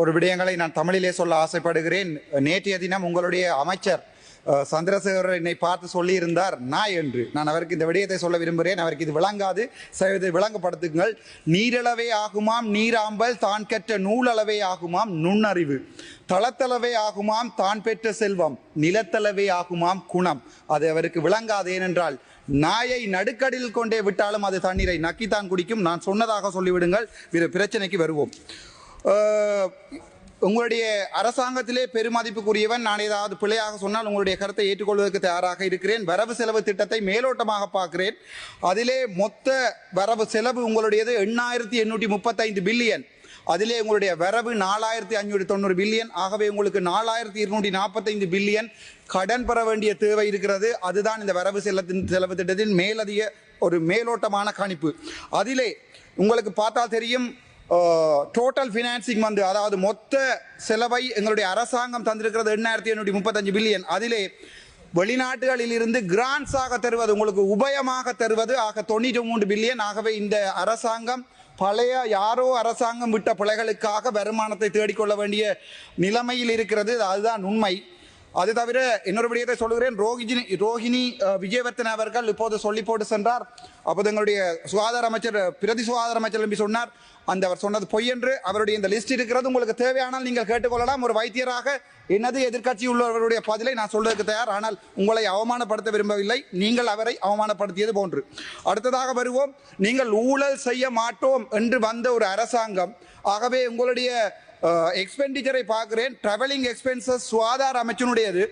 ஒரு விடயங்களை நான் தமிழிலே சொல்ல ஆசைப்படுகிறேன். நேற்றைய தினம் உங்களுடைய அமைச்சர் சந்திரசேகர் சந்திரசேகரர் என்னை பார்த்து சொல்லியிருந்தார் நாய் என்று. நான் அவருக்கு இந்த விடயத்தை சொல்ல விரும்புகிறேன். அவருக்கு இது விளங்காது. இதை விளங்கப்படுத்துங்கள். நீரளவே ஆகுமாம் நீராம்பல் தான் கற்ற நூலளவே ஆகுமாம் நுண்ணறிவு. தளத்தளவே ஆகுமாம் தான் பெற்ற செல்வம். நிலத்தளவே ஆகுமாம் குணம். அது அவருக்கு விளங்காது. ஏனென்றால் நாயை நடுக்கடில் கொண்டே விட்டாலும் அது தண்ணீரை நக்கித்தான் குடிக்கும். நான் சொன்னதாக சொல்லிவிடுங்கள். பிற பிரச்சனைக்கு வருவோம். உங்களுடைய அரசாங்கத்திலே பெருமதிப்புக்குரியவன். நான் ஏதாவது பிழையாக சொன்னால் உங்களுடைய கருத்தை ஏற்றுக்கொள்வதற்கு தயாராக இருக்கிறேன். வரவு செலவு திட்டத்தை மேலோட்டமாக பார்க்கிறேன். அதிலே மொத்த வரவு செலவு உங்களுடையது எண்ணாயிரத்தி எண்ணூற்றி முப்பத்தைந்து பில்லியன். அதிலே உங்களுடைய வரவு நாலாயிரத்தி அஞ்சூற்றி தொண்ணூறு பில்லியன். ஆகவே உங்களுக்கு நாலாயிரத்தி இருநூற்றி நாற்பத்தைந்து பில்லியன் கடன் பெற வேண்டிய தேவை இருக்கிறது. அதுதான் இந்த வரவு செலத்தின் செலவு திட்டத்தின் மேலதிக ஒரு மேலோட்டமான கணிப்பு. அதிலே உங்களுக்கு பார்த்தால் தெரியும் டோட்டல் ஃபினான்சிங் வந்து அதாவது மொத்த செலவை எங்களுடைய அரசாங்கம் தந்திருக்கிறது எண்ணாயிரத்தி எண்ணூற்றி முப்பத்தஞ்சு பில்லியன் அதிலே வெளிநாடுகளில் இருந்து கிராண்ட்ஸாக தருவது உங்களுக்கு உபயமாக தருவது ஆக தொண்ணூற்றி மூன்று பில்லியன் ஆகவே இந்த அரசாங்கம் பழைய யாரோ அரசாங்கம் விட்ட பிழைகளுக்காக வருமானத்தை தேடிக்கொள்ள வேண்டிய நிலைமையில் இருக்கிறது. அதுதான் உண்மை. அது தவிர இன்னொரு விடயத்தை சொல்லுகிறேன். ரோஹிஜினி ரோஹிணி விஜயவர்த்தன் அவர்கள் இப்போது சொல்லி போட்டு சென்றார். அப்போது எங்களுடைய சுகாதார அமைச்சர் பிரதி சுகாதார அமைச்சர் என்று சொன்னார். அந்த அவர் சொன்னது பொய் என்று அவருடைய இந்த லிஸ்ட் இருக்கிறது. உங்களுக்கு தேவையானால் நீங்கள் கேட்டுக்கொள்ளலாம். ஒரு வைத்தியராக எனது எதிர்க்கட்சி உள்ளவர்களுடைய பதிலை நான் சொல்வதற்கு தயார். ஆனால் உங்களை அவமானப்படுத்த விரும்பவில்லை. நீங்கள் அவரை அவமானப்படுத்தியது போன்று. அடுத்ததாக வருவோம். நீங்கள் ஊழல் செய்ய மாட்டோம் என்று வந்த ஒரு அரசாங்கம். ஆகவே உங்களுடைய எக்ஸ்பெண்டிச்சரை பார்க்குறேன். ட்ராவலிங் எக்ஸ்பென்சஸ் சுகாதார அமைச்சினுடையது.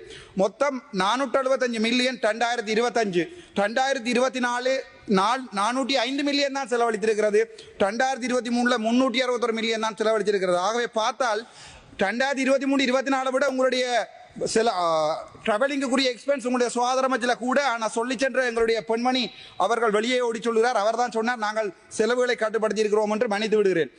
மொத்தம் நானூற்றி அறுபத்தஞ்சு மில்லியன் ரெண்டாயிரத்தி இருபத்தஞ்சு. ரெண்டாயிரத்தி இருபத்தி நாலு நால் நானூற்றி ஐந்து மில்லியன் தான் செலவழித்திருக்கிறது. ரெண்டாயிரத்தி இருபத்தி மூணில் முந்நூற்றி அறுபத்தொரு மில்லியன் தான் செலவழித்திருக்கிறது. ஆகவே பார்த்தால் ரெண்டாயிரத்தி இருபத்தி மூணு இருபத்தி நாலு விட உங்களுடைய சில ட்ராவலிங்குரிய எக்ஸ்பென்ஸ் உங்களுடைய சுகாதார அமைச்சில் கூட. ஆனால் சொல்லி சென்ற எங்களுடைய பெண்மணி அவர்கள் வெளியே ஓடி சொல்கிறார். அவர் தான் சொன்னார் நாங்கள் செலவுகளை கட்டுப்படுத்தி இருக்கிறோம் என்று மன்னித்து விடுகிறேன்.